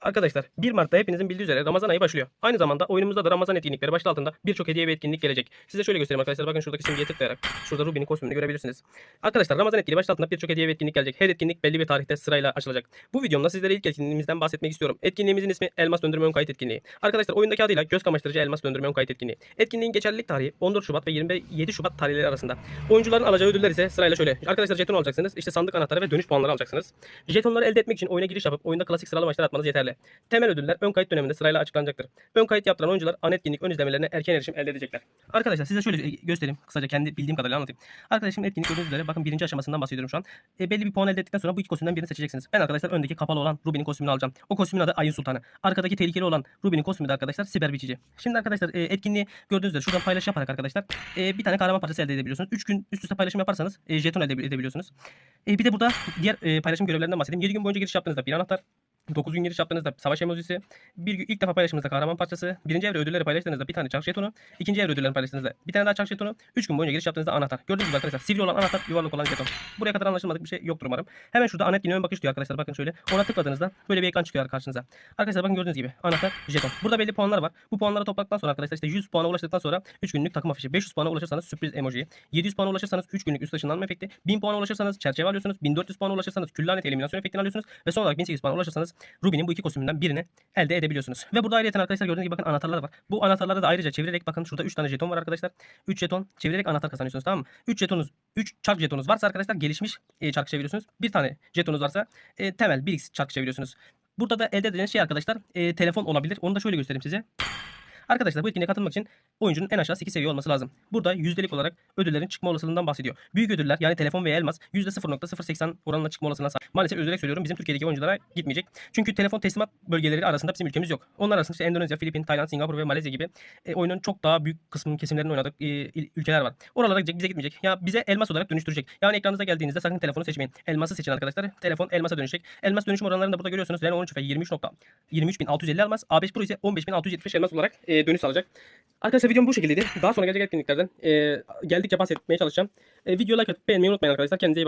Arkadaşlar 1 Mart'ta hepinizin bildiği üzere Ramazan ayı başlıyor. Aynı zamanda oyunumuzda da Ramazan etkinlikleri başlığı altında birçok hediye ve etkinlik gelecek. Size şöyle göstereyim arkadaşlar. Bakın şuradaki simgeye tıklayarak şurada Ruby'nin kostümünü görebilirsiniz. Arkadaşlar Ramazan etkinliği başlığı altında birçok hediye ve etkinlik gelecek. Her etkinlik belli bir tarihte sırayla açılacak. Bu videomda sizlere ilk etkinliğimizden bahsetmek istiyorum. Etkinliğimizin ismi Elmas Döndürme Ön Kayıt Etkinliği. Arkadaşlar oyundaki adıyla göz kamaştırıcı Elmas Döndürme Ön Kayıt Etkinliği. Etkinliğin geçerlilik tarihi 14 Şubat ve 27 Şubat tarihleri arasında. Oyuncuların alacağı ödüller ise sırayla şöyle. Arkadaşlar jeton alacaksınız. İşte sandık anahtarı ve dönüş puanları alacaksınız. Jetonları elde etmek için oyuna giriş yapıp oyunda klasik sıralı maçlar atmanız yeterli. Temel ödüller ön kayıt döneminde sırayla açıklanacaktır. Ön kayıt yaptıran oyuncular an etkinlik ön izlemelerine erken erişim elde edecekler. Arkadaşlar size şöyle göstereyim. Kısaca kendi bildiğim kadarıyla anlatayım. Arkadaşım etkinlik gördüğünüz üzere bakın birinci aşamasından bahsediyorum şu an. E, belli bir puan elde ettikten sonra bu iki kostümden birini seçeceksiniz. Ben arkadaşlar öndeki kapalı olan Ruby'nin kostümünü alacağım. O kostümün adı Ayın Sultanı. Arkadaki tehlikeli olan Ruby'nin kostümü de arkadaşlar Siber Biçici. Şimdi arkadaşlar e, etkinliği gördüğünüz üzere şuradan paylaş yaparak arkadaşlar e, bir tane kahraman parçası elde edebiliyorsunuz. 3 gün üst üste paylaşım yaparsanız e, jeton elde edebiliyorsunuz. E, bir de burada diğer e, paylaşım görevlerinden bahsedeyim. 7 gün boyunca giriş yaptığınızda bir anahtar, 9 gün giriş yaptığınızda savaş emojisi, bir gün ilk defa paylaşımınızda kahraman parçası, birinci evre ödülleri paylaştığınızda bir tane çark jetonu, ikinci evre ödüllerini paylaştığınızda bir tane daha çark jetonu, 3 gün boyunca giriş yaptığınızda anahtar. Gördüğünüz gibi arkadaşlar sivri olan anahtar, yuvarlak olan jeton. Buraya kadar anlaşılmadık bir şey yoktur umarım. Hemen şurada anet yine ön bakış diyor arkadaşlar. Bakın şöyle. Ona tıkladığınızda böyle bir ekran çıkıyor karşınıza. Arkadaşlar bakın gördüğünüz gibi anahtar, jeton. Burada belli puanlar var. Bu puanları topladıktan sonra arkadaşlar işte 100 puana ulaştıktan sonra 3 günlük takım afişi, 500 puana ulaşırsanız sürpriz emoji, 700 puana ulaşırsanız 3 günlük üst ışınlanma efekti, 1000 puana ulaşırsanız çerçeve alıyorsunuz, 1400 puana ulaşırsanız kül lanet eliminasyon efektini alıyorsunuz ve son olarak 1800 puana ulaşırsanız Ruby'nin bu iki kostümünden birini elde edebiliyorsunuz. Ve burada ayrıca arkadaşlar gördüğünüz gibi bakın anahtarlar var. Bu anahtarları da ayrıca çevirerek bakın şurada 3 tane jeton var arkadaşlar. 3 jeton çevirerek anahtar kazanıyorsunuz tamam mı? 3 jetonunuz 3 çark jetonunuz varsa arkadaşlar gelişmiş e, çark çeviriyorsunuz. Bir tane jetonunuz varsa e, temel 1x çark çeviriyorsunuz. Burada da elde edilen şey arkadaşlar e, telefon olabilir. Onu da şöyle göstereyim size. Arkadaşlar bu etkinliğe katılmak için oyuncunun en aşağı 8 seviye olması lazım. Burada yüzdelik olarak ödüllerin çıkma olasılığından bahsediyor. Büyük ödüller yani telefon veya elmas %0.080 oranla çıkma olasılığına sahip. Maalesef üzülerek söylüyorum bizim Türkiye'deki oyunculara gitmeyecek. Çünkü telefon teslimat bölgeleri arasında bizim ülkemiz yok. Onlar arasında işte Endonezya, Filipin, Tayland, Singapur ve Malezya gibi e, oyunun çok daha büyük kısmının kesimlerinin oynadığı e, ülkeler var. Oralara gidecek, bize gitmeyecek. Ya bize elmas olarak dönüştürecek. Yani ekranınıza geldiğinizde sakın telefonu seçmeyin. Elması seçin arkadaşlar. Telefon elmasa dönüşecek. Elmas dönüşüm oranlarını da burada görüyorsunuz. Reno 13 ve 23 nokta 23.650 elmas. A5 Pro ise 15.675 elmas olarak e, dönüş alacak. Arkadaşlar videom bu şekildeydi. Daha sonra gelecek etkinliklerden e, geldikçe bahsetmeye çalışacağım. E, video like atıp beğenmeyi unutmayın arkadaşlar. Kendinize iyi bakın.